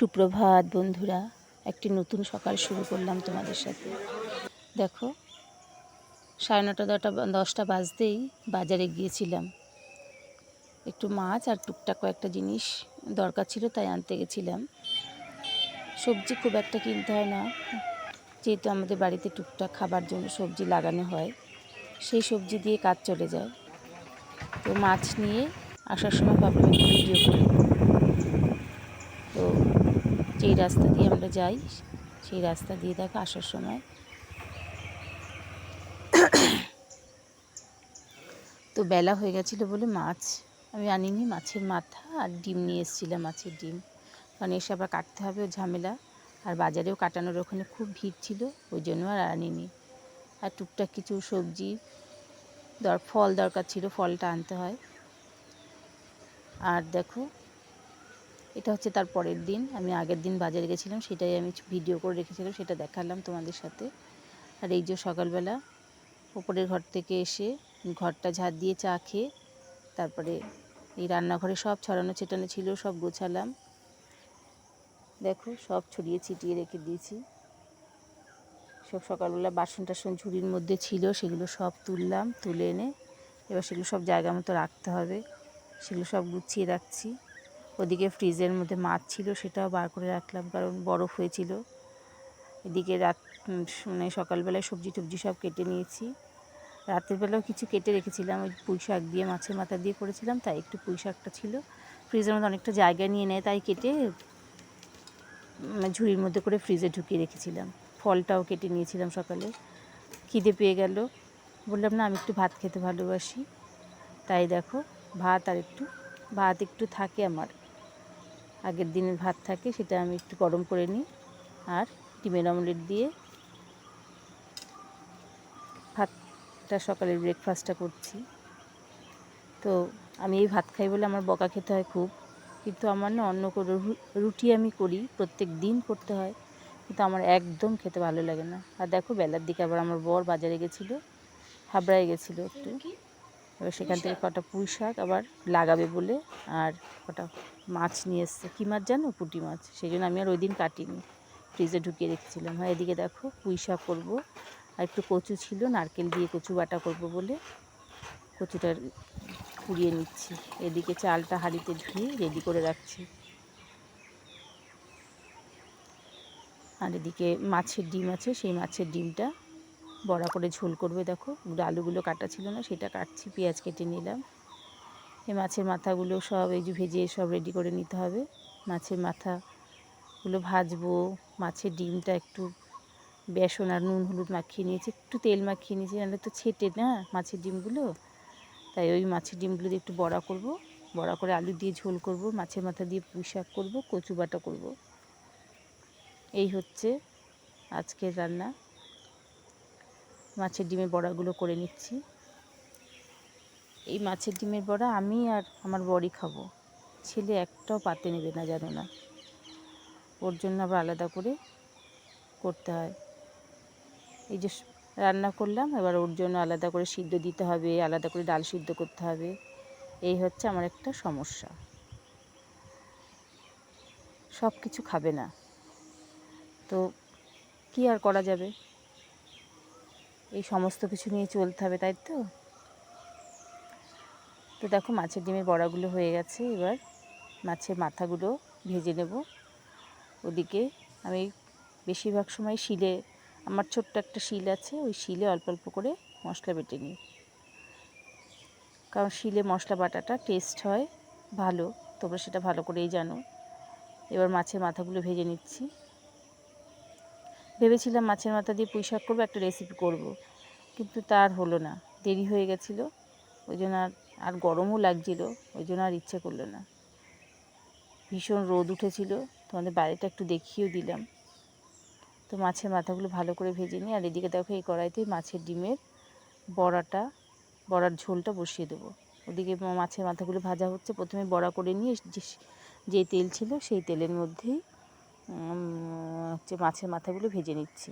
সুপ্রভাত বন্ধুরা, একটি নতুন সকাল শুরু করলাম তোমাদের সাথে। দেখো, সাড়ে নটা দশটা দশটা বাজতেই বাজারে গিয়েছিলাম। একটু মাছ আর টুকটাক কয়েকটা জিনিস দরকার ছিল, তাই আনতে গেছিলাম। সবজি খুব একটা কিনতে হয় না, যেহেতু আমাদের বাড়িতে টুকটাক খাবার জন্য সবজি লাগানো হয়, সেই সবজি দিয়ে কাজ চলে যায়। তো মাছ নিয়ে আসার সময় ভাবলাম ভিডিও করি। যেই রাস্তা দিয়ে আমরা যাই, সেই রাস্তা দিয়ে দেখো আসার সময়। তো বেলা হয়ে গেছিল বলে মাছ, আমি আনিনি মাছের মাথা আর ডিম নিয়ে এসেছিলাম মাছের ডিম। কারণ এসে আবার কাটতে হবে ঝামেলা। আর বাজারেও কাটানোর ওখানে খুব ভিড় ছিল, ওই জন্য আর আনিনি। আর টুকটাক কিছু সবজি দর, ফল দরকার ছিল, ফলটা আনতে হয়। আর দেখো এটা হচ্ছে তার পরের দিন। আমি আগের দিন বাজারে গেছিলাম, সেটাই আমি ভিডিও করে রেখেছিলাম, সেটা দেখালাম তোমাদের সাথে। আর এই যে সকালবেলা ওপরের ঘর থেকে এসে ঘরটা ঝাড় দিয়ে চা খেয়ে তারপরে এই রান্নাঘরে সব ছড়ানো ছেটানো ছিল, সব গোছালাম। দেখো, সব ছড়িয়ে ছিটিয়ে রেখে দিয়েছি। সব সকালবেলা বাসন টাসন ঝুড়ির মধ্যে ছিল, সেগুলো সব তুললাম, তুলে এনে এবার সেগুলো সব জায়গা মতো রাখতে হবে। সেগুলো সব গুছিয়ে রাখছি। ওদিকে ফ্রিজের মধ্যে মাছ ছিল, সেটাও বার করে রাখলাম কারণ বরফ হয়েছিল। এদিকে রাত মানে সকালবেলায় সবজি টবজি সব কেটে নিয়েছি। রাতের বেলাও কিছু কেটে রেখেছিলাম, ওই পুঁই শাক দিয়ে, মাছের মাথা দিয়ে করেছিলাম, তাই একটু পুঁই শাকটা ছিল। ফ্রিজের মধ্যে অনেকটা জায়গা নিয়ে নেয়, তাই কেটে ঝুড়ির মধ্যে করে ফ্রিজে ঢুকিয়ে রেখেছিলাম। ফলটাও কেটে নিয়েছিলাম সকালে। খিদে পেয়ে গেল। বললাম, না, আমি একটু ভাত খেতে ভালোবাসি। তাই দেখো, ভাত আর একটু, ভাত একটু থাকে আমার। আগের দিনের ভাত থাকে সেটা আমি একটু গরম করে নিই আর ডিমের অমলেট দিয়ে ভাতটা সকালের ব্রেকফাস্টটা করছি। তো আমি এই ভাত খাই বলে আমার বকা খেতে হয় খুব। কিন্তু আমার না অন্য কোনো রুটি আমি করি, প্রত্যেক দিন করতে হয়। কিন্তু আমার একদম খেতে ভালো লাগে না। আর দেখো বেলার দিকে আবার আমার বর বাজারে গেছিল, হাবড়ায় গেছিল একটু। এবার সেখান থেকে কটা পুঁই শাক আবার লাগাবে বলে আর কটা মাছ নিয়ে এসছে। কী মাছ জানো? পুঁটি মাছ। সেই জন্য আমি আর ওই দিন কাটিনি। ফ্রিজে ঢুকিয়ে রেখেছিলাম। হ্যাঁ এদিকে দেখো পুঁই শাক করব। আর একটু কচু ছিল নারকেল দিয়ে কচু বাটা করব বলে কচুটার কুড়িয়ে নিচ্ছি। এদিকে চালটা হাঁড়িতে ধুয়ে রেডি করে রাখছি। আর এদিকে মাছের ডিম আছে সেই মাছের ডিমটা বড়া করে ঝোল করবে, দেখো। আলুগুলো কাটা ছিল না, সেটা কাটছি, পেঁয়াজ কেটে নিলাম। এই মাছের মাথাগুলো সব, এই যে ভেজে সব রেডি করে নিতে হবে। মাছের মাথাগুলো ভাজবো, মাছের ডিমটা একটু বেসন আর নুন হলুদ মাখিয়ে নিয়েছি। একটু তেল মাখিয়ে নিয়েছি, নাহলে তো ছেটে না মাছের ডিমগুলো। তাই ওই মাছের ডিমগুলো দিয়ে একটু বড়া করব। বড়া করে আলু দিয়ে ঝোল করব, মাছের মাথা দিয়ে পুঁই শাক করব কচু বাটা করব। এই হচ্ছে আজকের রান্না। মাছের ডিমের বড়াগুলো করে নিচ্ছি। এই মাছের ডিমের বড়া আমি আর আমার বড়ি খাব। ছেলে একটাও পাতে নেবে না, জানো না। ওর জন্য আবার আলাদা করে করতে হয়। এই যে রান্না করলাম, এবার ওর জন্য আলাদা করে সিদ্ধ দিতে হবে, আলাদা করে ডাল সিদ্ধ করতে হবে। এই হচ্ছে আমার একটা সমস্যা। সব কিছু খাবে না। তো কী আর করা যাবে? এই সমস্ত কিছু নিয়ে চলতে হবে, তাই তো? তো দেখো মাছের ডিমের বড়াগুলো হয়ে গেছে, এবার মাছের মাথাগুলো ভেজে নেব। ওদিকে আমি বেশিরভাগ সময় শিলে, আমার ছোট্ট একটা শিল আছে, ওই শিলে অল্প অল্প করে মশলা বেটে নিই। কারণ শিলে মশলা বাটাটা টেস্ট হয়, ভালো, তোমরা সেটা ভালো করেই জানো। এবার মাছের মাথাগুলো ভেজে নিচ্ছি। ভেবেছিলাম মাছের মাথা দিয়ে পুঁই শাক করব, একটা রেসিপি করব। কিন্তু তার হলো না। দেরি হয়ে গেছিল। ওই জন্য আর আর গরমও লাগছিল। ওই জন্য আর ইচ্ছে করল না। ভীষণ রোদ উঠেছিল। তোমাদের বাড়িটা একটু দেখিয়েও দিলাম। তো মাছের মাথাগুলো ভালো করে ভেজে নিই আর এদিকে দেখো এই কড়াইতে মাছের ডিমের বড়াটা, বড়ার ঝোলটা বসিয়ে দেবো। ওদিকে মাছের মাথাগুলো ভাজা হচ্ছে। প্রথমে বড়া করে নিয়ে যে তেল ছিল সেই তেলের মধ্যেই হচ্ছে মাছের মাথাগুলো ভেজে নিচ্ছি।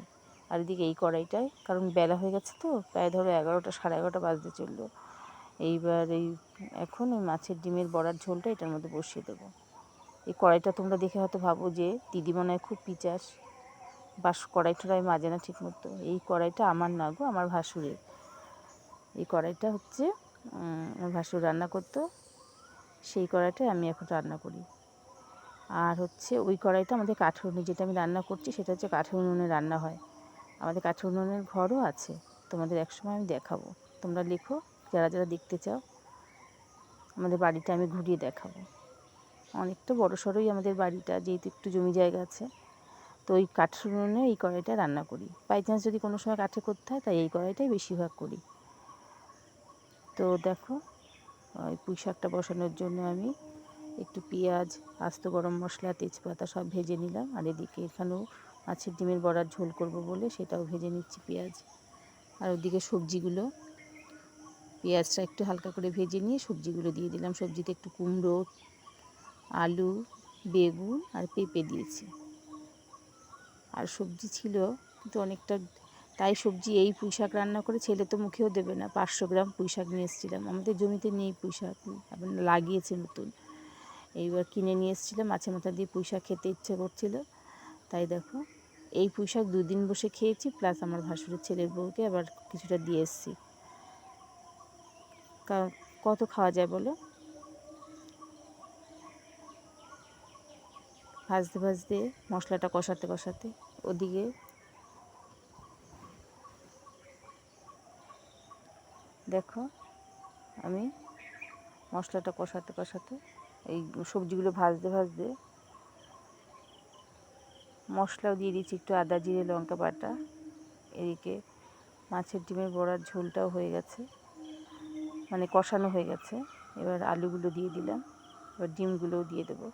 আর এদিকে এই কড়াইটায়, কারণ বেলা হয়ে গেছে তো, প্রায় ধরো এগারোটা, সাড়ে এগারোটা বাজতে চলল। এইবার এই, এখন ওই মাছের ডিমের বড়ার ঝোলটা এটার মধ্যে বসিয়ে দেবো। এই কড়াইটা তোমরা দেখে হয়তো ভাবো যে দিদি মনে হয় খুব পিচাস। বাস কড়াই টড়াই মাজে না ঠিক মতো। এই কড়াইটা আমার না গো, আমার ভাসুরের। এই কড়াইটা হচ্ছে আমার ভাসুর রান্না করতো। সেই কড়াইটাই আমি এখন রান্না করি। আর হচ্ছে ওই কড়াইটা আমাদের কাঠের উনুনে যেটা আমি রান্না করছি সেটা হচ্ছে কাঠের উনুনে রান্না হয়। আমাদের কাঠের উনুনের ঘরও আছে, তোমাদের একসময় আমি দেখাবো। তোমরা লেখো, যারা যারা দেখতে চাও, আমাদের বাড়িটা আমি ঘুরিয়ে দেখাবো। অনেকটা বড় সড়োই আমাদের বাড়িটা, যেহেতু একটু জমি জায়গা আছে। তো ওই কাঠের উনুনে এই কড়াইটা রান্না করি। বাই চান্স যদি কোনো সময় কাঠে করতে হয়, তাই এই কড়াইটাই বেশিরভাগ করি। তো দেখো, ওই পুঁই শাকটা বসানোর জন্য আমি একটু পেঁয়াজ, আস্ত গরম মশলা, তেজপাতা সব ভেজে নিলাম। আর এদিকে এখানেও মাছের ডিমের বড়ার ঝোল করব বলে সেটাও ভেজে নিচ্ছি পেঁয়াজ। আর ওদিকে সবজিগুলো, পেঁয়াজটা একটু হালকা করে ভেজে নিয়ে সবজিগুলো দিয়ে দিলাম। সবজিতে একটু কুমড়ো, আলু, বেগুন আর পেঁপে দিয়েছি। আর সবজি ছিল কিন্তু অনেকটা, তাই সবজি এই পুঁই শাক রান্না করে ছেলে তো মুখেও দেবে না। পাঁচশো গ্রাম পুঁই শাক নিয়ে এসেছিলাম। আমাদের জমিতে নেই পুঁই শাক লাগিয়েছে নতুন। এইবার কিনে নিয়ে এসেছিলাম মাছের মাথা দিয়ে পুঁই শাক খেতে ইচ্ছে করছিল। তাই দেখো, এই পুঁই শাক দুদিন বসে খেয়েছি প্লাস আমার ভাসুরের ছেলের বউকে আবার কিছুটা দিয়ে এসেছি। কত খাওয়া যায় বলো? ভাজতে ভাজতে, মশলাটা কষাতে কষাতে ওদিকে দেখো, আমি মশলাটা কষাতে কষাতে এই সবজিগুলো ভাজতে ভাজতে মশলাও দিয়ে দিচ্ছি একটু আদা, জিরে, লঙ্কা, বাটা। এদিকে মাছের ডিমের বড়ার ঝোলটাও হয়ে গেছে মানে কষানো হয়ে গেছে। এবার আলুগুলো দিয়ে দিলাম, এবার ডিমগুলোও দিয়ে দেবো।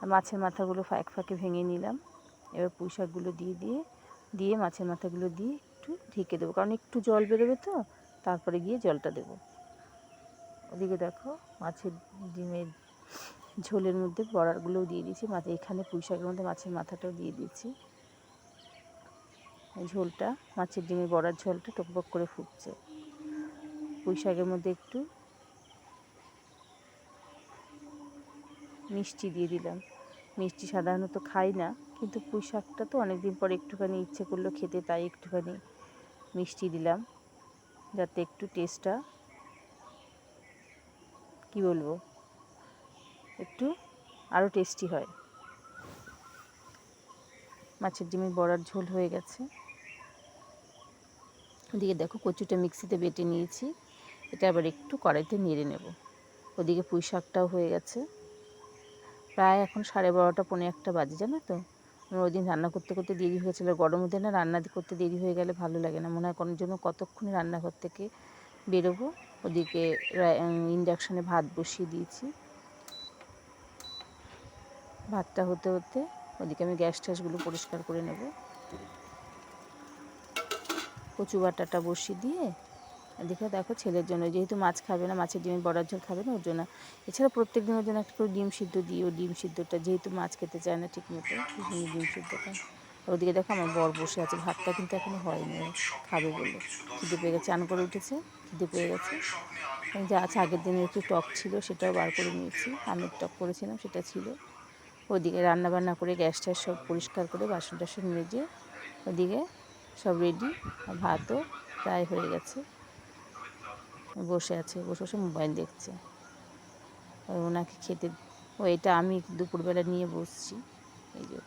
আর মাছের মাথাগুলো এক ফাঁকে ভেঙে নিলাম। এবার পুঁই শাকগুলো দিয়ে দিয়ে দিয়ে মাছের মাথাগুলো দিয়ে একটু ঢেকে দেবো, কারণ একটু জল বেরোবে তো। তারপরে গিয়ে জলটা দেবো। ওদিকে দেখো মাছের ডিমের ঝোলের মধ্যে বড়ারগুলোও দিয়ে দিয়েছি। মাছ এখানে পুঁই শাকের মধ্যে মাছের মাথাটাও দিয়ে দিয়েছি। ঝোলটা, মাছের ডিমের বড়ার ঝোলটা টকবক করে ফুটছে। পুঁই শাকের মধ্যে একটু মিষ্টি দিয়ে দিলাম। মিষ্টি সাধারণত খাই না, কিন্তু পুঁই শাকটা তো অনেক দিন পর একটুখানি ইচ্ছে করল খেতে, তাই একটুখানি মিষ্টি দিলাম। যাতে একটু টেস্টটা কি বলব, একটু আরও টেস্টি হয়। মাছের ডিমের বড়ার ঝোল হয়ে গেছে। ওদিকে দেখো কচুটা মিক্সিতে বেটে নিয়েছি। এটা আবার একটু কড়াইতে নেড়ে নেব। ওদিকে পুঁই শাকটাও হয়ে গেছে। প্রায় এখন সাড়ে বারোটা, পৌনে একটা বাজে, জানো তো? ওই দিন রান্না করতে করতে দেরি হয়েছিল। গরমের দিনে রান্না করতে দেরি হয়ে গেলে ভালো লাগে না। মনে হয় কোনো জন্য কতক্ষণে রান্নাঘর থেকে বেরোবো। ওদিকে ইন্ডাকশানে ভাত বসিয়ে দিয়েছি। ভাতটা হতে হতে ওদিকে আমি গ্যাস ট্যাসগুলো পরিষ্কার করে নেব। কচু বাটাটা বসিয়ে দিয়ে এদিকে দেখো ছেলের জন্য, যেহেতু মাছ খাবে না, মাছের ডিমের বড়ার ঝোল খাবে না, ওর জন্য। এছাড়া প্রত্যেক দিনের জন্য একটা করে ডিম সিদ্ধ দিই ও ডিম সিদ্ধটা যেহেতু মাছ খেতে চায় না ঠিক মতো ডিম সিদ্ধটা ওদিকে দেখো আমার বর বসে আছে, ভাতটা কিন্তু এখনও হয়নি খাবে বলে। খিদে পেয়ে গেছে, চান করে উঠেছে, খিদে পেয়ে গেছে। যে আছে, আগের দিনের একটু টক ছিল, সেটাও বার করে নিয়েছি, আমের টক করেছিলাম, সেটা ছিল। ওদিকে রান্না বান্না করে গ্যাস ট্যাস সব পরিষ্কার করে বাসন টাসন মেজে, ওদিকে সব রেডি ভাতও প্রায় হয়ে গেছে। বসে আছে, বসে বসে মোবাইল দেখছে। ওনাকে খেতে ও এটা আমি দুপুরবেলা নিয়ে বসছি, এই যে।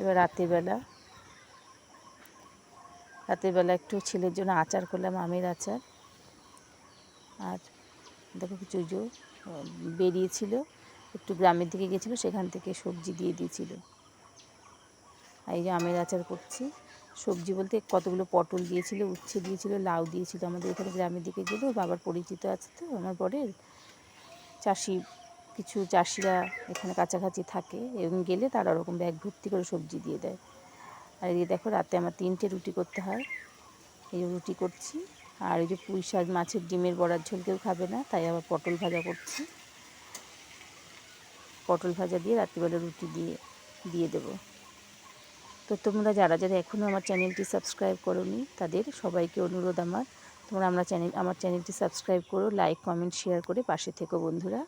এবার রাতের বেলা রাতের বেলা একটু ছেলের জন্য আচার করলাম, আমের আচার। আর দেখো কিছু যে, বেরিয়েছিল, একটু গ্রামের দিকে গেছিল, সেখান থেকে সবজি দিয়ে দিয়েছিল। এই যে আমের আচার করছি। সবজি বলতে কতগুলো পটল দিয়েছিল, উচ্ছে দিয়েছিল, লাউ দিয়েছিল। আমাদের এখানে গ্রামের দিকে গেলেও বাবার পরিচিত আছে তো, আমার বরের। চাষি, কিছু চাষিরা এখানে কাছাকাছি থাকে, এবং গেলে তারা ওরকম ব্যাগ ভর্তি করে সবজি দিয়ে দেয়। আর এই দেখো, রাতে আমার তিনটে রুটি করতে হয়। এই রুটি করছি, আর এই যে পুঁই শাক, মাছের ডিমের বড়ার ঝোল কেউ খাবে না, তাই আবার পটল ভাজা করছি। পটল ভাজা দিয়ে রাত্রিবেলা রুটি দিয়ে দিয়ে দেবো। তো তোমরা যারা যারা এখনও আমার চ্যানেলটি সাবস্ক্রাইব করোনি, তাদের সবাইকে অনুরোধ আমার। তোমরা আমরা চ্যানেল, আমার চ্যানেলটি সাবস্ক্রাইব করো, লাইক, কমেন্ট, শেয়ার করে পাশে থেকো বন্ধুরা।